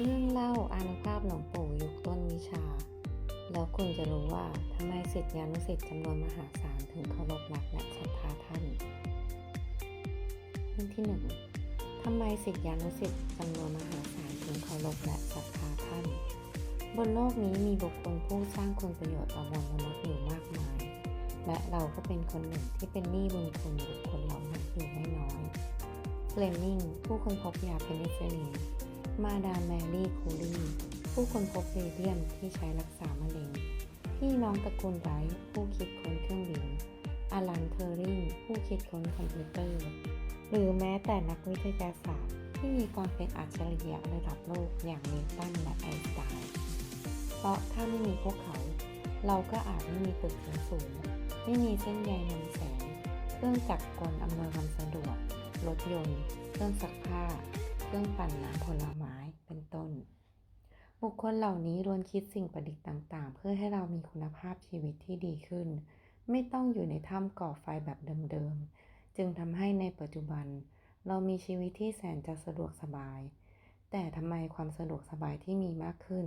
เรื่องเล่าอานุภาพหลวงปู่ยุคต้นวิชา แล้วคุณจะรู้ว่าทำไมศิษยานุศิษย์จำนวนมหาศาลถึงเคารพรักและศรัทธาท่าน เรื่องที่หนึ่งทำไมศิษยานุศิษย์จำนวนมหาศาลถึงเคารพและศรัทธาท่าน บนโลกนี้มีบุคคลผู้สร้างคุณประโยชน์ต่อมวลมนุษย์อยู่มากมาย และเราก็เป็นคนหนึ่งที่เป็นหนี้บุญคุณบุคคลเหล่านั้นอยู่ไม่น้อยเฟลมิงผู้ค้นพบยาเพนิซิลลิน มาดามแมรี่คูรีผู้ค้นพบเรเดียมที่ใช้รักษามะเร็ง พี่น้องตระกูลไรท์ผู้คิดค้นเครื่องบินอาลันเทอริงผู้คิดค้นคอมพิวเตอร์ หรือแม้แต่นักวิทยาศาสตร์ ที่มีความเป็นอัจฉริยะระดับโลกอย่างนิวตันและไอน์สไตน์เพราะถ้าไม่มีพวกเขา เราก็อาจไม่มีตึกสูง ไม่มีเส้นใยนำแสง เครื่องจักรกลอำนวยความสะดวก รถยนต์ เครื่องซักผ้า เครื่องปั่นน้ำผลไม้เป็นต้น บุคคลเหล่านี้ล้วนคิดสิ่งประดิษฐ์ต่างๆ เพื่อให้เรามีคุณภาพชีวิตที่ดีขึ้น ไม่ต้องอยู่ในถ้ำก่อไฟแบบเดิมๆ จึงทำให้ในปัจจุบัน เรามีชีวิตที่แสนจะสะดวกสบาย แต่ทำไมความสะดวกสบายที่มีมากขึ้น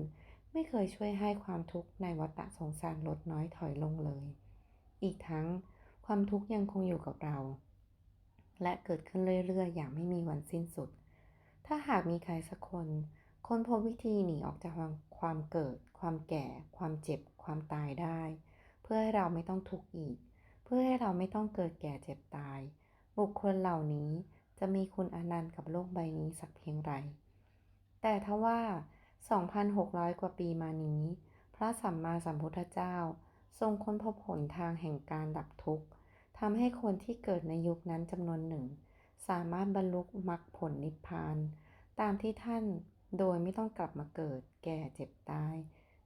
ไม่เคยช่วยให้ความทุกข์ในวัฏสงสารลดน้อยถอยลงเลย อีกทั้งความทุกข์ยังคงอยู่กับเรา และเกิดขึ้นเรื่อยๆ อย่างไม่มีวันสิ้นสุด ถ้าหากมีใครสักคนค้นพบวิธีหนีออกจากความความเกิด ความแก่ ความเจ็บ ความตายได้ เพื่อให้เราไม่ต้องทุกข์อีก เพื่อให้เราไม่ต้องเกิดแก่เจ็บตาย บุคคลเหล่านี้จะมีคุณอนันต์กับโลกใบนี้สักเพียงไร แต่ทว่า 2,600 กว่าปีมานี้ พระสัมมาสัมพุทธเจ้า ทรงค้นพบหนทางแห่งการดับทุกข์ทำให้คนที่เกิดในยุคนั้นจำนวนหนึ่ง สามารถบรรลุมรรคผลนิพพาน ตามที่ท่านโดยไม่ต้องกลับมาเกิด แก่เจ็บตาย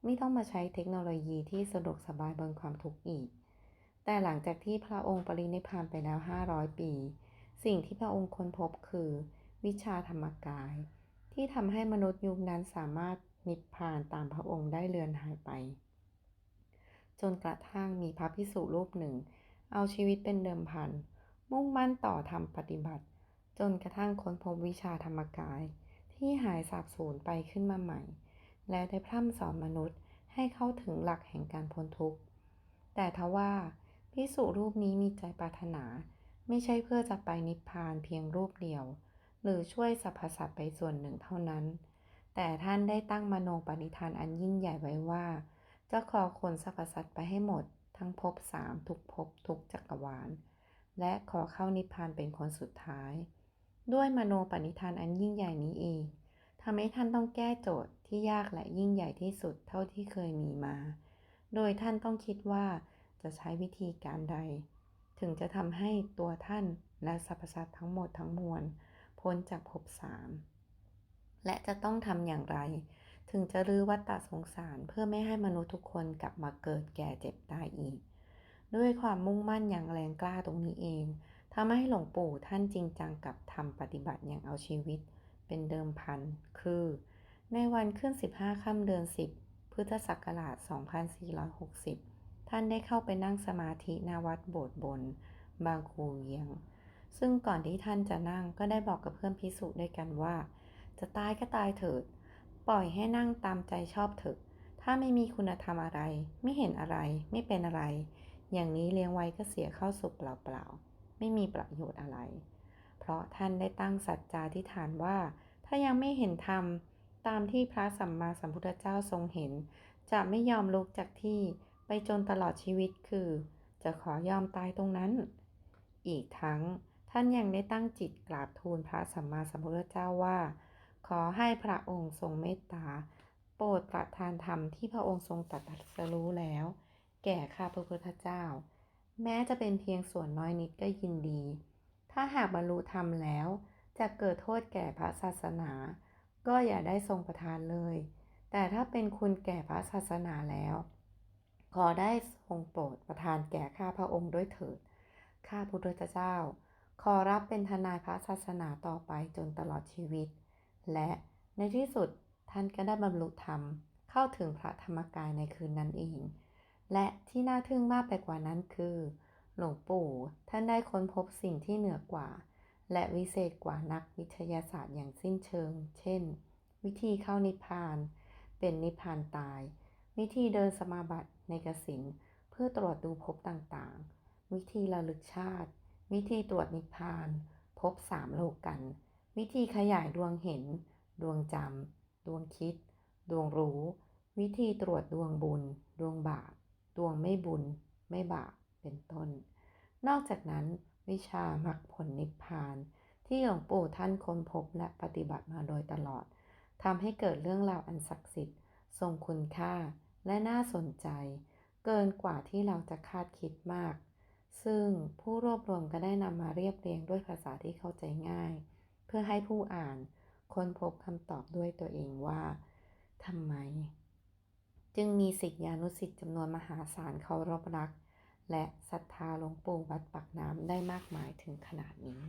ไม่ต้องมาใช้เทคโนโลยีที่สะดวกสบายบนความทุกข์อีก แต่หลังจากที่พระองค์ปรินิพพานไปแล้ว 500 ปี สิ่งที่พระองค์ค้นพบคือ วิชาธรรมกาย ที่ทำให้มนุษย์ยุคนั้นสามารถนิพพานตามพระองค์ได้เลือนหายไป จนกระทั่งมีพระพิสุรูปหนึ่ง เอาชีวิตเป็นเดิมพัน มุ่งมั่นต่อทำปฏิบัติ จนกระทั่งค้นพบวิชาธรรมกาย ที่หายสาบสูญไปขึ้นมาใหม่ และได้พร่ำสอนมนุษย์ให้เข้าถึงหลักแห่งการพ้นทุกข์ แต่ทว่าพิสุรูปนี้มีใจปรารถนา ไม่ใช่เพื่อจะไปนิพพานเพียงรูปเดียว หรือช่วยสรรพสัตว์ไปส่วนหนึ่งเท่านั้น แต่ท่านได้ตั้งมโนปณิธานอันยิ่งใหญ่ไว้ว่า จะขอขนสรรพสัตว์ไปให้หมด ทั้งภพสามทุกภพทุกจักรวาล และขอเข้านิพพานเป็นคนสุดท้าย ด้วยมโนปณิธานอันยิ่งใหญ่นี้เองทำให้ท่านต้องแก้โจทย์ที่ยากและยิ่งใหญ่ที่สุดเท่าที่เคยมีมา โดยท่านต้องคิดว่าจะใช้วิธีการใด ถึงจะทำให้ตัวท่านและสรรพสัตว์ทั้งหมดทั้งมวล พ้นจากภพสาม และจะต้องทำอย่างไร ถึงจะรื้อวัฏฏะสงสารเพื่อไม่ให้มนุษย์ทุกคนกลับมาเกิดแก่เจ็บตายอีก ด้วยความมุ่งมั่นอย่างแรงกล้าตรงนี้เองทำให้หลวงปู่ท่านจริงจังกับทำปฏิบัติอย่างเอาชีวิต เป็นเดิมพัน คือ ในวันขึ้น 15 ค่ำเดือน 10 พุทธศักราช 2460 ท่านได้เข้าไปนั่งสมาธิณวัดโบสถ์บน บางคูเวียง ซึ่งก่อนที่ท่านจะนั่งก็ได้บอกกับเพื่อนพิสุด้วยกันว่า จะตายก็ตายเถิด ปล่อยให้นั่งตามใจชอบเถอะ ถ้าไม่มีคุณธรรมอะไร ไม่เห็นอะไร ไม่เป็นอะไร อย่างนี้เลี้ยงไว้ก็เสียเข้าสุกเปล่าๆ ไม่มีประโยชน์อะไร เพราะท่านได้ตั้งสัจจาธิฐานว่า ถ้ายังไม่เห็นธรรมตามที่พระสัมมาสัมพุทธเจ้าทรงเห็น จะไม่ยอมลุกจากที่ไปจนตลอดชีวิตคือ จะขอยอมตายตรงนั้น อีกทั้งท่านยังได้ตั้งจิตกราบทูลพระสัมมาสัมพุทธเจ้าว่า ขอให้พระองค์ทรงเมตตา โปรดประทานธรรมที่พระองค์ทรงตรัสรู้แล้ว แก่ข้าพระพุทธเจ้า แม้จะเป็นเพียงส่วนน้อยนิดก็ยินดี ถ้าหากบรรลุธรรมแล้ว จะเกิดโทษแก่พระศาสนา ก็อย่าได้ทรงประทานเลย แต่ถ้าเป็นคุณแก่พระศาสนาแล้ว ขอได้ทรงโปรดประทานแก่ข้าพระองค์ด้วยเถิด ข้าพุทธเจ้า ขอรับเป็นทนายพระศาสนาต่อไปจนตลอดชีวิต และในที่สุดท่านก็ได้บรรลุธรรม เข้าถึงพระธรรมกายในคืนนั้นเอง และที่น่าทึ่งมากไปกว่านั้นคือ หลวงปู่ท่านได้ค้นพบสิ่งที่เหนือกว่า และวิเศษกว่านักวิทยาศาสตร์อย่างสิ้นเชิง เช่น วิธีเข้านิพพาน เป็นนิพพานตาย วิธีเดินสมาบัติในกสินเพื่อตรวจดูภพต่างๆ วิธีระลึกชาติ วิธีตรวจนิพพานพบสามโลกกัน วิธีขยายดวงเห็น ดวงจำดวงคิด ดวงรู้ วิธีตรวจดวงบุญ ดวงบาป ดวงไม่บุญไม่บาปเป็นต้น นอกจากนั้นวิชามรรคผลนิพพาน ที่หลวงปู่ท่านค้นพบและปฏิบัติมาโดยตลอดทำให้เกิดเรื่องราวอันศักดิ์สิทธิ์ ทรงคุณค่าและน่าสนใจ เกินกว่าที่เราจะคาดคิดมาก ซึ่งผู้รวบรวมก็ได้นำมาเรียบเรียงด้วยภาษาที่เข้าใจง่าย เพื่อให้ผู้อ่านค้นพบคำตอบด้วยตัวเองว่าทำไม จึงมีศิษยานุศิษย์จำนวนมหาศาลเคารพรัก และศรัทธาหลวงปู่วัดปากน้ำได้มากมายถึงขนาดนี้